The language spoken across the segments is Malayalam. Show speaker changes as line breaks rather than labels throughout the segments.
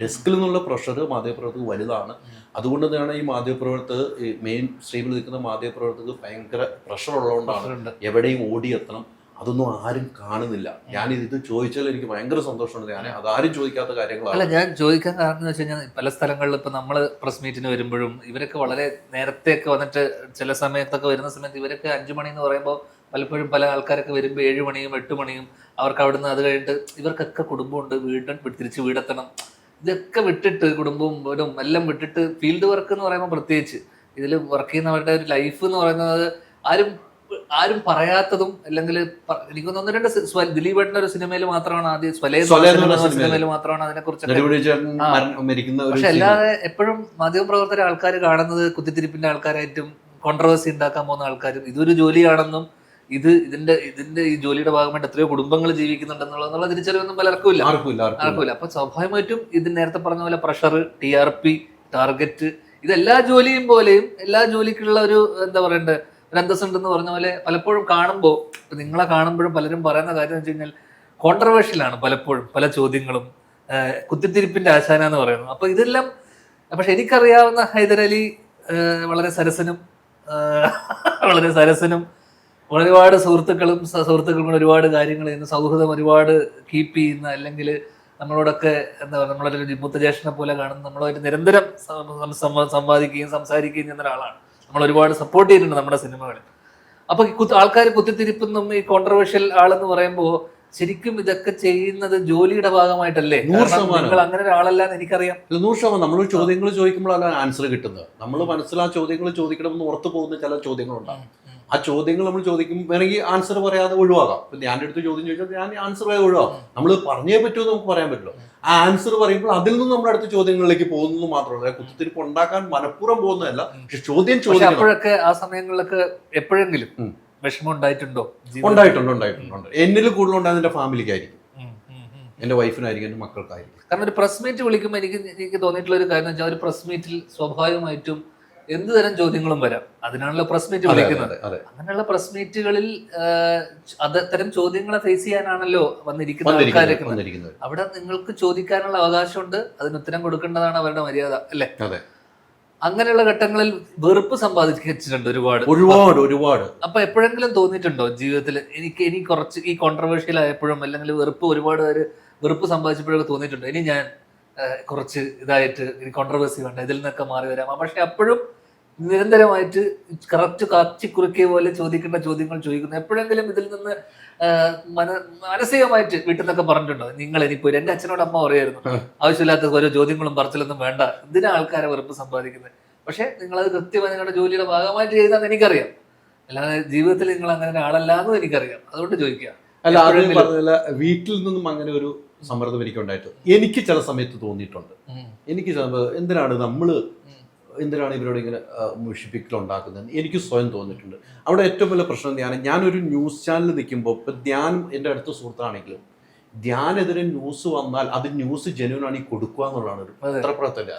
ഡെസ്കിൽ നിന്നുള്ള പ്രഷർ മാധ്യമപ്രവർത്തകർ വലുതാണ്. അതുകൊണ്ട് തന്നെയാണ് ഈ മാധ്യമപ്രവർത്തകർ മെയിൻ സ്ട്രീമിൽ നിൽക്കുന്ന മാധ്യമപ്രവർത്തകർ ഭയങ്കര പ്രഷർ ഉള്ളതുകൊണ്ടാണ് എവിടെയും ഓടിയെത്തണം. അതൊന്നും ആരും കാണുന്നില്ല. ഞാൻ ഇത് ചോദിച്ചാൽ എനിക്ക് ഭയങ്കര സന്തോഷമുണ്ട്. ഞാൻ അതാരും ചോദിക്കാത്ത
അല്ല ഞാൻ ചോദിക്കാൻ കാരണം എന്ന് വെച്ച് കഴിഞ്ഞാൽ പല സ്ഥലങ്ങളിൽ ഇപ്പൊ നമ്മൾ പ്രസ് മീറ്റിന് വരുമ്പോഴും ഇവരൊക്കെ വളരെ നേരത്തെ ഒക്കെ വന്നിട്ട് ചില സമയത്തൊക്കെ വരുന്ന സമയത്ത് ഇവരൊക്കെ അഞ്ചു മണി എന്ന് പറയുമ്പോൾ പലപ്പോഴും പല ആൾക്കാരൊക്കെ വരുമ്പോൾ ഏഴ് മണിയും എട്ട് മണിയും അവർക്ക് അവിടുന്ന് അത് കഴിഞ്ഞിട്ട് ഇവർക്കൊക്കെ കുടുംബമുണ്ട്. വീട് തിരിച്ച് വീടെത്തണം. ഇതൊക്കെ വിട്ടിട്ട് കുടുംബവും വീടും എല്ലാം വിട്ടിട്ട് ഫീൽഡ് വർക്ക് എന്ന് പറയുമ്പോൾ പ്രത്യേകിച്ച് ഇതിൽ വർക്ക് ചെയ്യുന്നവരുടെ ഒരു ലൈഫ് എന്ന് പറയുന്നത് ആരും ആരും പറയാത്തതും അല്ലെങ്കിൽ എനിക്ക് ഒന്ന് രണ്ട് ദിലീപ് ഏട്ടൻ ഒരു സിനിമയിൽ മാത്രമാണ് ആദ്യം
സിനിമയിൽ.
മാത്രമാണ് അതിനെ കുറിച്ച് പക്ഷെ. അല്ലാതെ എപ്പോഴും മാധ്യമപ്രവർത്തകരെ ആൾക്കാർ കാണുന്നത് കുത്തിത്തിരിപ്പിന്റെ ആൾക്കാരായിട്ടും കോൺട്രവേഴ്സി ഉണ്ടാക്കാൻ പോകുന്ന ആൾക്കാരും ഇതൊരു ജോലിയാണെന്നും ഇത് ഇതിന്റെ ഇതിന്റെ ഈ ജോലിയുടെ ഭാഗമായിട്ട് എത്രയോ കുടുംബങ്ങൾ ജീവിക്കുന്നുണ്ടെന്നുള്ള തിരിച്ചറിവൊന്നും പലർക്കും ഇല്ല
ആർക്കും ഇല്ല ആർക്കും ഇല്ല.
അപ്പൊ സ്വാഭാവികമായിട്ടും ഇത് നേരത്തെ പറഞ്ഞ പോലെ pressure T R P target ഇതെല്ലാ ജോലിയും പോലെയും എല്ലാ ജോലിക്കുള്ള ഒരു എന്താ പറയണ്ടേ ഒരു അന്തസ്സുണ്ടെന്ന് പറഞ്ഞ പോലെ പലപ്പോഴും കാണുമ്പോൾ നിങ്ങളെ കാണുമ്പോഴും പലരും പറയുന്ന കാര്യം എന്ന് വെച്ച് കഴിഞ്ഞാൽ കോൺട്രവേഴ്ഷ്യലാണ് പലപ്പോഴും പല ചോദ്യങ്ങളും. കുത്തിത്തിരിപ്പിന്റെ ആശാന എന്ന് പറയുന്നു അപ്പൊ ഇതെല്ലാം പക്ഷെ എനിക്കറിയാവുന്ന ഹൈദരലി വളരെ സരസനും വളരെ സരസനും ഒരുപാട് സുഹൃത്തുക്കളും സുഹൃത്തുക്കളും കൂടെ ഒരുപാട് കാര്യങ്ങൾ ചെയ്യുന്ന സൗഹൃദം ഒരുപാട് കീപ്പ് ചെയ്യുന്ന അല്ലെങ്കിൽ നമ്മളോടൊക്കെ എന്താ പറയുക നമ്മളൊരു മുത്തജേഷനെ പോലെ കാണുന്ന നമ്മളൊരു നിരന്തരം സംവാദിക്കുകയും സംസാരിക്കുകയും ചെയ്യുന്ന ഒരാളാണ്. നമ്മൾ ഒരുപാട് സപ്പോർട്ട് ചെയ്തിട്ടുണ്ട് നമ്മുടെ സിനിമകളിൽ അപ്പൊ ആൾക്കാർ കുത്തിത്തിരിപ്പെന്നും ഈ കോൺട്രവേഴ്ഷ്യൽ ആളെന്ന് പറയുമ്പോൾ ശരിക്കും ഇതൊക്കെ ചെയ്യുന്നത് ജോലിയുടെ ഭാഗമായിട്ടല്ലേ?
നൂറ് ശതമാനം.
നിങ്ങൾ അങ്ങനെ ഒരാളല്ല എന്ന് എനിക്കറിയാം
നൂറ് ശതമാനം. നമ്മൾ ചോദ്യങ്ങൾ ചോദിക്കുമ്പോഴാണ് ആൻസർ കിട്ടുന്നത്. നമ്മൾ മനസ്സിലാ ആ ചോദ്യങ്ങൾ ചോദിക്കണമെന്ന് ഓർത്തു പോകുന്ന ചില ചോദ്യങ്ങളുണ്ടാകും ആ ചോദ്യങ്ങൾ നമ്മൾ ചോദിക്കും വേണമെങ്കിൽ ആൻസർ പറയാതെ ഒഴിവാക്കാം. ഇപ്പൊ ഞാൻ അടുത്ത് ചോദ്യം ചോദിച്ചാൽ ഞാൻ ആൻസർ പറയാതെ ഒഴിവാക്കാം. നമ്മൾ പറഞ്ഞേ പറ്റുമോ നമുക്ക് പറയാൻ പറ്റില്ല. ആ ആൻസർ പറയുമ്പോൾ അതിൽ നിന്ന് നമ്മൾ അടുത്ത ചോദ്യങ്ങളിലേക്ക് പോകുന്നത് മാത്രമല്ല. കുത്തിരിപ്പ് ഉണ്ടാക്കാൻ മനഃപൂർവം പോകുന്നതല്ല പക്ഷെ ചോദ്യം ചോദിക്കും
അപ്പോഴൊക്കെ ആ സമയങ്ങളിലൊക്കെ എപ്പോഴെങ്കിലും. വിഷമം ഉണ്ടായിട്ടുണ്ടോ?
ഉണ്ടായിട്ടുണ്ട് ഉണ്ടായിട്ടുണ്ട് ഉണ്ട്. എന്നിൽ കൂടുതലുണ്ടായത് എന്റെ ഫാമിലിക്കായിരിക്കും. എന്റെ വൈഫിനായിരിക്കും എന്റെ മക്കൾക്കായിരിക്കും.
കാരണം ഒരു പ്രസ് മീറ്റ് വിളിക്കുമ്പോൾ എനിക്ക് എനിക്ക് തോന്നിയിട്ടുള്ള ഒരു കാര്യം വെച്ചാൽ ഒരു പ്രസ് മീറ്റിൽ സ്വാഭാവികമായിട്ടും എന്ത് തരം ചോദ്യങ്ങളും വരാം. അതിനാണല്ലോ പ്രസ് മീറ്റ് വിളിക്കുന്നത്. അങ്ങനെയുള്ള പ്രസ് മീറ്റുകളിൽ അത്തരം ചോദ്യങ്ങളെ ഫേസ് ചെയ്യാനാണല്ലോ വന്നിരിക്കുന്ന
വന്നിരിക്കുന്നത്
ആൾക്കാരൊക്കെ അവിടെ നിങ്ങൾക്ക് ചോദിക്കാനുള്ള അവകാശമുണ്ട് അതിന് ഉത്തരം കൊടുക്കേണ്ടതാണ് അവരുടെ മര്യാദ അല്ലേ? അങ്ങനെയുള്ള ഘട്ടങ്ങളിൽ വെറുപ്പ് സമ്പാദിച്ചിട്ടുണ്ട് ഒരുപാട്.
ഒരുപാട് ഒരുപാട്.
അപ്പൊ എപ്പോഴെങ്കിലും തോന്നിയിട്ടുണ്ടോ ജീവിതത്തിൽ എനിക്ക് ഇനി കുറച്ച് ഈ കോൺട്രവേഴ്ഷ്യൽ ആയപ്പോഴും അല്ലെങ്കിൽ വെറുപ്പ് ഒരുപാട് പേര് വെറുപ്പ് സമ്പാദിച്ചപ്പോഴൊക്കെ തോന്നിയിട്ടുണ്ടോ? ഇനി ഞാൻ കുറച്ച് ഇതായിട്ട് കോൺട്രവേഴ്സി വേണ്ട ഇതിൽ നിന്നൊക്കെ മാറി വരാം. പക്ഷെ അപ്പോഴും നിരന്തരമായിട്ട് കറക്റ്റ് കാച്ചി കുറുക്കിയ പോലെ ചോദിക്കേണ്ട ചോദ്യങ്ങൾ ചോദിക്കുന്നു. എപ്പോഴെങ്കിലും ഇതിൽ നിന്ന് മന മാനസികമായിട്ട് വീട്ടിൽ നിന്നൊക്കെ പറഞ്ഞിട്ടുണ്ടോ? നിങ്ങൾ ഇനിയിപ്പോ എന്റെ അച്ഛനോട് അമ്മ പറയായിരുന്നു ആവശ്യമില്ലാത്ത ഓരോ ചോദ്യങ്ങളും പറച്ചിലൊന്നും വേണ്ട. എന്തിനാ ആൾക്കാരെ വെറുപ്പ് സമ്പാദിക്കുന്നത് പക്ഷെ നിങ്ങളത് കൃത്യമായി നിങ്ങളുടെ ജോലിയുടെ ഭാഗമായിട്ട് ചെയ്താന്ന് എനിക്കറിയാം. അല്ലാതെ ജീവിതത്തിൽ നിങ്ങൾ അങ്ങനെ ഒരാളല്ലാന്നും എനിക്കറിയാം. അതുകൊണ്ട് ചോദിക്കുക.
അല്ല
ആദ്യം
പറഞ്ഞല്ല വീട്ടിൽ നിന്നും അങ്ങനെ ഒരു സമ്മർദ്ദം എനിക്ക് ഉണ്ടായിട്ടുണ്ട് എനിക്ക് ചില സമയത്ത് തോന്നിയിട്ടുണ്ട്. എനിക്ക് എന്തിനാണ് നമ്മൾ
ഉം.
എന്തിനാണ് ഇവരോട് ഇങ്ങനെ മുഷിപ്പിക്കൽ ഉണ്ടാക്കുന്നത് എനിക്ക് സ്വയം തോന്നിയിട്ടുണ്ട്. അവിടെ ഏറ്റവും വലിയ പ്രശ്നം ധ്യാനം. ഞാനൊരു ന്യൂസ് ചാനലിൽ നിൽക്കുമ്പോൾ ഇപ്പം ധ്യാനം എന്റെ അടുത്ത സുഹൃത്താണെങ്കിലും ധ്യാനെതിരെ ന്യൂസ് വന്നാൽ അത് ന്യൂസ് ജനുവനാണ് ആണ് ഈ കൊടുക്കുക എന്നുള്ളതാണ് ഒരു. പത്രപ്രവർത്തന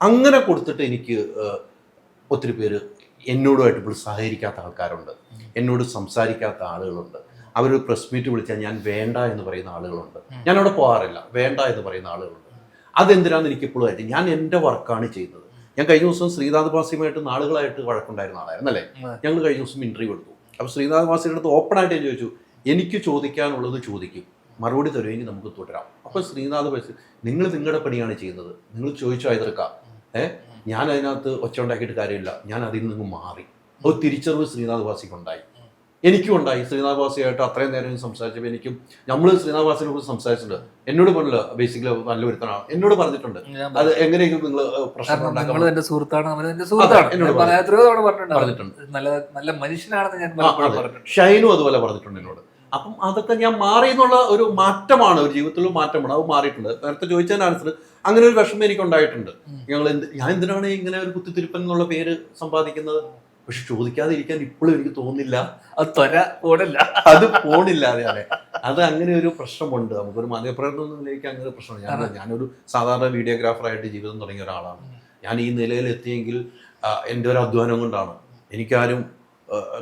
അങ്ങനെ കൊടുത്തിട്ട് എനിക്ക് ഒത്തിരി പേര് എന്നോടുമായിട്ട് ഇപ്പോൾ സഹകരിക്കാത്ത ആൾക്കാരുണ്ട്. എന്നോട് സംസാരിക്കാത്ത ആളുകളുണ്ട്. അവർ പ്രസ് മീറ്റ് വിളിച്ചാൽ ഞാൻ വേണ്ട എന്ന് പറയുന്ന ആളുകളുണ്ട്. ഞാൻ അവിടെ പോകാറില്ല. വേണ്ട എന്ന് പറയുന്ന ആളുകളുണ്ട്. അതെന്തിനാന്ന് എനിക്കിപ്പോഴും ആയിട്ട് ഞാൻ എന്റെ വർക്കാണ് ചെയ്യുന്നത്. ഞാൻ കഴിഞ്ഞ ദിവസം ശ്രീനാഥ് ബാസിയുമായിട്ട് നാളുകളായിട്ട് വഴക്കുണ്ടായിരുന്ന ആളായിരുന്നു അല്ലേ
ഉം.
ഞങ്ങൾ കഴിഞ്ഞ ദിവസം ഇന്റർവ്യൂ എടുത്തു. അപ്പോൾ ശ്രീനാഥ് ബാസിയുടെ അടുത്ത് ഓപ്പൺ ആയിട്ട് ഞാൻ ചോദിച്ചു എനിക്ക് ചോദിക്കാനുള്ളത് ചോദിക്കും. മറുപടി തരുമെങ്കിൽ നമുക്ക് തുടരാം അപ്പോൾ ശ്രീനാഥ് ബാസി നിങ്ങൾ നിങ്ങളുടെ പണിയാണ് ചെയ്യുന്നത്. നിങ്ങൾ ചോദിച്ചോ എതിർക്കാം. ഏഹ് ഞാൻ അതിനകത്ത് ഒച്ച ഉണ്ടാക്കിയിട്ട് കാര്യമില്ല. ഞാൻ അതിൽ നിന്ന് മാറി. അത് തിരിച്ചറിവ് ശ്രീനാഥ് ബാസിക്ക് ഉണ്ടായി എനിക്കും ഉണ്ടായി. ശ്രീനാഥ് വാസിയായിട്ട് അത്രയും നേരം സംസാരിച്ചപ്പോൾ എനിക്കും നമ്മൾ ശ്രീനാഥ് വാസിനെ കുറിച്ച് സംസാരിച്ചിട്ടുണ്ട്. എന്നോട് പറഞ്ഞില്ല ബേസിക്കലി നല്ല ഒരുത്തനാണ്. എന്നോട് പറഞ്ഞിട്ടുണ്ട്. അത് എങ്ങനെയെങ്കിലും നിങ്ങൾ പ്രശ്നം
എന്റെ സുഹൃത്താണ് എന്റെ സുഹൃത്താണ്. പറഞ്ഞിട്ടുണ്ട്. നല്ല നല്ല മനുഷ്യനാണെന്ന് ഞാൻ
ഷൈനും അതുപോലെ പറഞ്ഞിട്ടുണ്ട് എന്നോട്. അപ്പം അതൊക്കെ ഞാൻ മാറി എന്നുള്ള ഒരു മാറ്റമാണ് ഒരു ജീവിതത്തിലുള്ള മാറ്റമാണ്. അത് മാറിയിട്ടുണ്ട്. നേരത്തെ ചോദിച്ചതിന് ആൻസർ അങ്ങനെ ഒരു വിഷമം എനിക്ക് ഉണ്ടായിട്ടുണ്ട്. ഞങ്ങൾ എന്ത് ഞാൻ എന്തിനാണ് ഇങ്ങനെ ഒരു കുത്തിത്തിരിപ്പൻ എന്നുള്ള പേര് സമ്പാദിക്കുന്നത്? പക്ഷെ ചോദിക്കാതെ ഇരിക്കാൻ ഇപ്പോഴും എനിക്ക് തോന്നുന്നില്ല.
അത് ത്വര പോണില്ല.
അത് പോണില്ല അതെ അതെ. അത് അങ്ങനെ ഒരു പ്രശ്നമുണ്ട്. നമുക്കൊരു മാധ്യമപ്രവർത്തനത്തിലേക്ക് അങ്ങനെ ഒരു പ്രശ്നമുണ്ട്. ഞാൻ ഞാനൊരു സാധാരണ വീഡിയോഗ്രാഫറായിട്ട് ജീവിതം തുടങ്ങിയ ഒരാളാണ്. ഞാൻ ഈ നിലയിൽ എത്തിയെങ്കിൽ എന്റെ ഒരു അധ്വാനം കൊണ്ടാണ്. എനിക്കാരും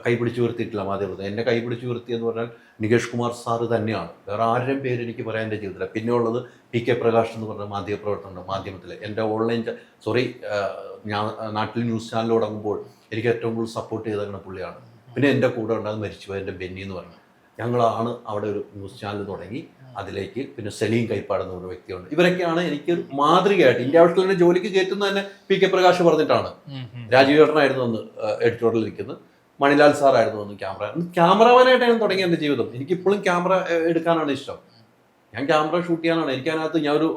കൈപിടിച്ച് ഉയർത്തിയിട്ടില്ല മാധ്യമത്തിൽ എന്നെ കൈപിടിച്ച് ഉയർത്തി എന്ന് പറഞ്ഞാൽ നികേഷ് കുമാർ സാറ് തന്നെയാണ്. വേറെ ആരുടെയും പേര് എനിക്ക് പറയാൻ എന്റെ ജീവിതത്തില്ല പിന്നെ ഉള്ളത് പി കെ പ്രകാശ് എന്ന് പറഞ്ഞ മാധ്യമപ്രവർത്തനം മാധ്യമത്തിൽ എന്റെ ഓൺലൈൻ സോറി ഞാൻ നാട്ടിൽ ന്യൂസ് ചാനൽ തുടങ്ങുമ്പോൾ എനിക്ക് ഏറ്റവും കൂടുതൽ സപ്പോർട്ട് ചെയ്ത പുള്ളിയാണ്. പിന്നെ എന്റെ കൂടെ ഉണ്ടാകുന്ന മരിച്ചുപോയ എന്റെ ബെന്നി എന്ന് പറഞ്ഞു ഞങ്ങളാണ് അവിടെ ഒരു ന്യൂസ് ചാനൽ തുടങ്ങി അതിലേക്ക് പിന്നെ സെലീം കൈപ്പാട് എന്ന് പറഞ്ഞ വ്യക്തിയുണ്ട്. ഇവരൊക്കെയാണ് എനിക്ക് മാതൃകയായിട്ട് ഇന്ത്യ ഔട്ട്ലെറ്റിന്റെ ജോലിക്ക് കയറ്റുന്ന തന്നെ പി കെ പ്രകാശ് പറഞ്ഞിട്ടാണ്. രാജീവ് ചേട്ടനായിരുന്നു അന്ന് എഡിറ്റോറിയൽ ഇരിക്കുന്നത്. മണിലാൽ സാറായിരുന്നു അന്ന് ക്യാമറ. ഞാൻ തുടങ്ങിയ എന്റെ ജീവിതം. എനിക്ക് ഇപ്പോഴും ക്യാമറ എടുക്കാനാണ് ഇഷ്ടം. ഞാൻ ക്യാമറ ഷൂട്ട് ചെയ്യാനാണ്. എനിക്ക് അതിനകത്ത് ഞാനൊരു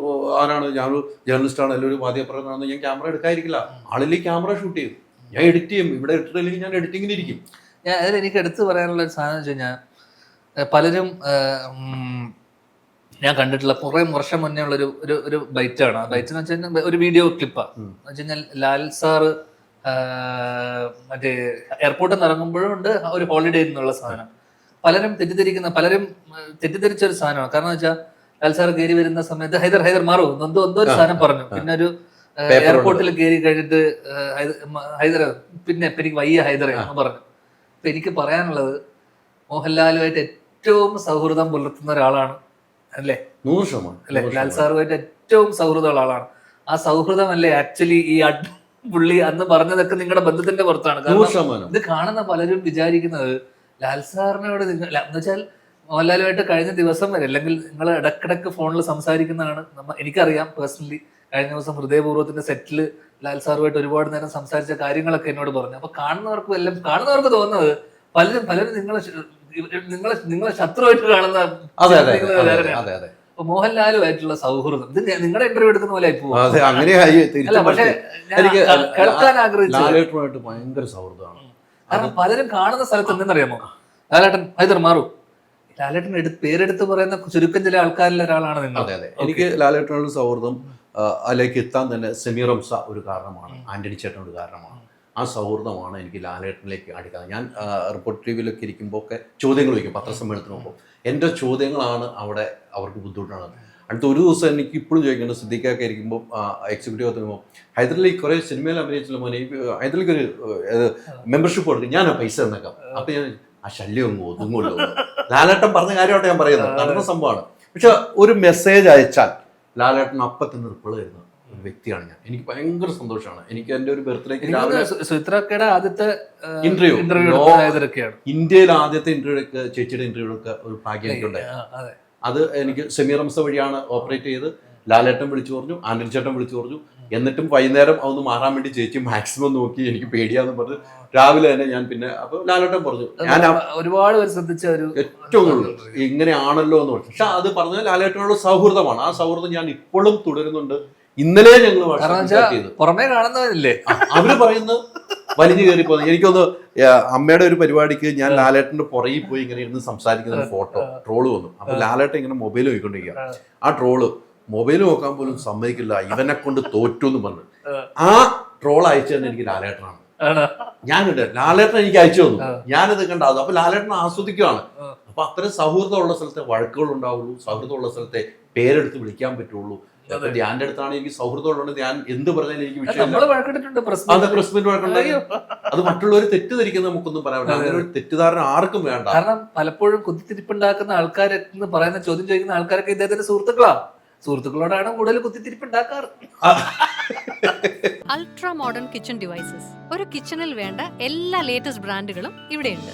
ആരാണ് ഞാനൊരു ജേർണലിസ്റ്റാണ് അല്ലെങ്കിൽ ഒരു മാധ്യമപ്രവർത്തനമാണ് ഞാൻ ക്യാമറ എടുക്കാതിരിക്കില്ല. ആളിൽ ക്യാമറ ഷൂട്ട് ചെയ്യും. ഞാൻ എഡിറ്റ് ചെയ്യും. ഇവിടെ എഡിറ്ററിലേക്ക് ഞാൻ എഡിറ്റിങ്ങിന് ഇരിക്കും
ഞാൻ അതിൽ എനിക്ക് എടുത്തു പറയാനുള്ള ഒരു സാധനം വെച്ച് കഴിഞ്ഞാൽ പലരും ഞാൻ കണ്ടിട്ടുള്ള കുറെ വർഷം മുന്നേ ഉള്ള ഒരു ഒരു ബൈറ്റാണ്. ബൈറ്റ് എന്ന് വെച്ചാൽ ഒരു വീഡിയോ ക്ലിപ്പാണ് എന്ന് വെച്ച് കഴിഞ്ഞാൽ ലാൽ സാറ് മറ്റേ എയർപോർട്ടിൽ നിന്ന് ഇറങ്ങുമ്പോഴും ഉണ്ട് ഒരു ഹോളിഡേ എന്നുള്ള സാധനം. പലരും തെറ്റിദ്ധരിക്കുന്ന പലരും തെറ്റിദ്ധരിച്ച ഒരു സാധനമാണ്. കാരണം വെച്ചാൽ ലാൽ സാർ കയറി വരുന്ന സമയത്ത് ഹൈദർ ഹൈദർ മാറൂ. എന്തോ എന്തോ ഒരു സാധനം പറഞ്ഞു. പിന്നെ ഒരു എയർപോർട്ടിൽ കയറി കഴിഞ്ഞിട്ട് ഹൈദർ പിന്നെ എനിക്ക് വയ്യ ഹൈദർ എന്ന് പറഞ്ഞു. അപ്പൊ എനിക്ക് പറയാനുള്ളത് മോഹൻലാലുമായിട്ട് ഏറ്റവും സൗഹൃദം പുലർത്തുന്ന ഒരാളാണ്. അല്ലേ?
നൂറ് ശതമാനം.
അല്ലെ? ലാൽ സാറുമായിട്ട് ഏറ്റവും സൗഹൃദമുള്ള ആളാണ്. ആ സൗഹൃദമല്ലേ ആക്ച്വലി ഈ പുള്ളി അന്ന് പറഞ്ഞതൊക്കെ നിങ്ങളുടെ ബന്ധത്തിന്റെ പുറത്താണ്. കാരണം ഇത് കാണുന്ന പലരും വിചാരിക്കുന്നത് ലാൽ സാറിനോട് നിങ്ങൾ എന്ന് വെച്ചാൽ മോഹൻലാലുമായിട്ട് കഴിഞ്ഞ ദിവസം വരെ അല്ലെങ്കിൽ നിങ്ങൾ ഇടക്കിടക്ക് ഫോണിൽ സംസാരിക്കുന്നതാണ് നമ്മ എനിക്കറിയാം പേഴ്സണലി കഴിഞ്ഞ ദിവസം ഹൃദയപൂർവത്തിന്റെ സെറ്റിൽ ലാൽ സാറുമായിട്ട് ഒരുപാട് നേരം സംസാരിച്ച കാര്യങ്ങളൊക്കെ എന്നോട് പറഞ്ഞു. അപ്പൊ കാണുന്നവർക്ക് എല്ലാം കാണുന്നവർക്ക് തോന്നുന്നത് പലരും പലരും നിങ്ങളെ നിങ്ങളെ നിങ്ങളെ ശത്രുവായിട്ട് കാണുന്ന മോഹൻലാലുമായിട്ടുള്ള സൗഹൃദം. ഇത് നിങ്ങളുടെ ഇന്റർവ്യൂ എടുക്കുന്ന പോലെ ആയി പോകും
അതെ അങ്ങനെ
അല്ല
തിരിച്ചു
പക്ഷെ ഞാൻ
എനിക്ക്
ക- കേൾക്കാൻ ആഗ്രഹിച്ചു
ഭയങ്കര സൗഹൃദമാണ്.
കാരണം പലരും കാണുന്ന സ്ഥലത്ത് എന്തെന്നറിയാമോ? ലാലേട്ടൻ ഹൈദർ മാറൂ. ലാലേട്ടൻ എടുത്ത് പേരെടുത്ത് പറയുന്ന ചുരുക്കം ചില ആൾക്കാരിൽ ഒരാളാണ് നിങ്ങൾ.
അതെ അതെ. എനിക്ക് ലാലേട്ടനോട് സൗഹൃദം അതിലേക്ക് എത്താൻ തന്നെ സെമീറംസ ഒരു കാരണമാണ്. ആന്റണി ചേട്ടനോട് ഒരു കാരണമാണ്. ആ സൗഹൃദമാണ് എനിക്ക് ലാലേട്ടനിലേക്ക് അടുക്കുന്നത്. ഞാൻ റിപ്പോർട്ട് ടി വിയിലൊക്കെ ഇരിക്കുമ്പോൾ ഒക്കെ ചോദ്യങ്ങൾ വയ്ക്കും പത്രസമ്മേളനത്തിന് മുമ്പ് എന്റെ ചോദ്യങ്ങളാണ് അവിടെ അവർക്ക് ബുദ്ധിമുട്ടാണ്. അടുത്ത ഒരു ദിവസം എനിക്ക് ഇപ്പോഴും ചോദിക്കേണ്ടത് സിദ്ദിഖൊക്കെ ഇരിക്കുമ്പോൾ എക്സിക്യൂട്ടീവ് എത്തുമ്പോൾ ഹൈദരലി കുറേ സിനിമയിൽ അഭിനയിച്ചില്ല മോനെ ഹൈദരലിക്ക് ഒരു മെമ്പർഷിപ്പ് കൊടുക്കും. ഞാൻ ആ പൈസ തന്നേക്കാം. അപ്പം ഞാൻ ആ ശല്യം അങ്ങ് ഒതുങ്ങുമല്ലോ. ലാലേട്ടൻ പറഞ്ഞ കാര്യമായിട്ട് ഞാൻ പറയുന്നത്. നടന്ന സംഭവമാണ്. പക്ഷെ ഒരു മെസ്സേജ് അയച്ചാൽ ലാലേട്ടൻ അപ്പത്തിന് തന്നെ റിപ്ലൈ തരുന്ന ഒരു വ്യക്തിയാണ് ഞാൻ. എനിക്ക് ഭയങ്കര സന്തോഷമാണ്. എനിക്ക് എന്റെ ഒരു ബർത്ത്ഡേക്ക്
സുത്രക്കയുടെ ആദ്യത്തെ ഇന്റർവ്യൂ
ഇന്റർവ്യൂ
ഇന്ത്യയിലെ
ഇന്ത്യയിൽ ആദ്യത്തെ ഇന്റർവ്യൂ ഒക്കെ ചേച്ചിയുടെ ഇന്റർവ്യൂ ഒക്കെ ഒരു ഭാഗ്യം എനിക്കുണ്ടായി.
അതെ.
എനിക്ക് സെമീർ റംസ വഴിയാണ് ഓപ്പറേറ്റ് ചെയ്ത് ലാലേട്ടൻ വിളിച്ചു പറഞ്ഞു ചേട്ടൻ വിളിച്ചു പറഞ്ഞു. എന്നിട്ടും വൈകുന്നേരം അതൊന്ന് മാറാൻ വേണ്ടി ചേച്ചി മാക്സിമം നോക്കി എനിക്ക് പേടിയാന്ന് പറഞ്ഞു. രാവിലെ തന്നെ ഞാൻ പിന്നെ അപ്പൊ ലാലേട്ടൻ പറഞ്ഞു ഞാൻ
ഒരുപാട് ശ്രദ്ധിച്ച ഒരു
ഏറ്റവും കൂടുതൽ ഇങ്ങനെയാണല്ലോ എന്ന് പറഞ്ഞു. പക്ഷെ അത് പറഞ്ഞ ലാലേട്ടനോട് സൗഹൃദമാണ്. ആ സൗഹൃദം ഞാൻ ഇപ്പോഴും തുടരുന്നുണ്ട്. ഇന്നലെ ഞങ്ങൾ
പുറമേ കാണുന്നവരില്ലേ?
അവർ പറയുന്നത് വലിഞ്ഞു കയറി പോകുന്നത് എനിക്കൊന്ന് അമ്മയുടെ ഒരു പരിപാടിക്ക് ഞാൻ ലാലേട്ടന്റെ പുറകിൽ പോയി ഇങ്ങനെ ഇരുന്ന് സംസാരിക്കുന്ന ഒരു ഫോട്ടോ ട്രോൾ വന്നു. അപ്പൊ ലാലേട്ടൻ ഇങ്ങനെ മൊബൈൽ നോക്കിക്കൊണ്ടിരിക്കുക ആ. ട്രോൾ മൊബൈൽ നോക്കാൻ പോലും സമ്മതിക്കില്ല. ഇവനെ കൊണ്ട് തോറ്റു എന്ന് പറഞ്ഞു. ആ. ട്രോൾ അയച്ചു തന്നെ എനിക്ക് ലാലേട്ടനാണ്. ഞാൻ കണ്ടു ലാലേട്ടൻ എനിക്ക് അയച്ചു തന്നു. ഞാനത് കണ്ടാകും അപ്പൊ ലാലേട്ടൻ ആസ്വദിക്കുകയാണ്. അപ്പൊ അത്രയും സൗഹൃദമുള്ള സ്ഥലത്തെ വഴക്കുകൾ ഉണ്ടാവുള്ളൂ സൗഹൃദമുള്ള സ്ഥലത്തെ പേരെടുത്ത് വിളിക്കാൻ പറ്റുള്ളൂ. അപ്പൊ ധ്യാന്റെ അടുത്താണ് എനിക്ക് സൗഹൃദം ധ്യാൻ ഞാൻ എന്ത് പറഞ്ഞാലും എനിക്ക്
വിഷയം
അത് വഴക്കുണ്ടായി മറ്റുള്ളവർ തെറ്റിദ്ധരിക്കുന്ന നമുക്കൊന്നും പറയാൻ പറ്റില്ല. അങ്ങനെ ഒരു തെറ്റിദ്ധാരണ ആർക്കും വേണ്ട.
കാരണം പലപ്പോഴും കുത്തിത്തിരിപ്പുണ്ടാക്കുന്ന ആൾക്കാരെ എന്ന് പറയുന്ന ചോദ്യം ചോദിക്കുന്ന ആൾക്കാരൊക്കെ ഇദ്ദേഹത്തിന്റെ സുഹൃത്തുക്കളാ സുഹൃത്തുക്കളോടാണ് കൂടുതൽ കുത്തിത്തിരിപ്പ് ഉണ്ടാക്കാറ്
അൾട്രാ മോഡേൺ കിച്ചൺ ഡിവൈസസ്. ഒരു കിച്ചണിൽ വേണ്ട എല്ലാ ലേറ്റസ്റ്റ് ബ്രാൻഡുകളും ഇവിടെയുണ്ട്.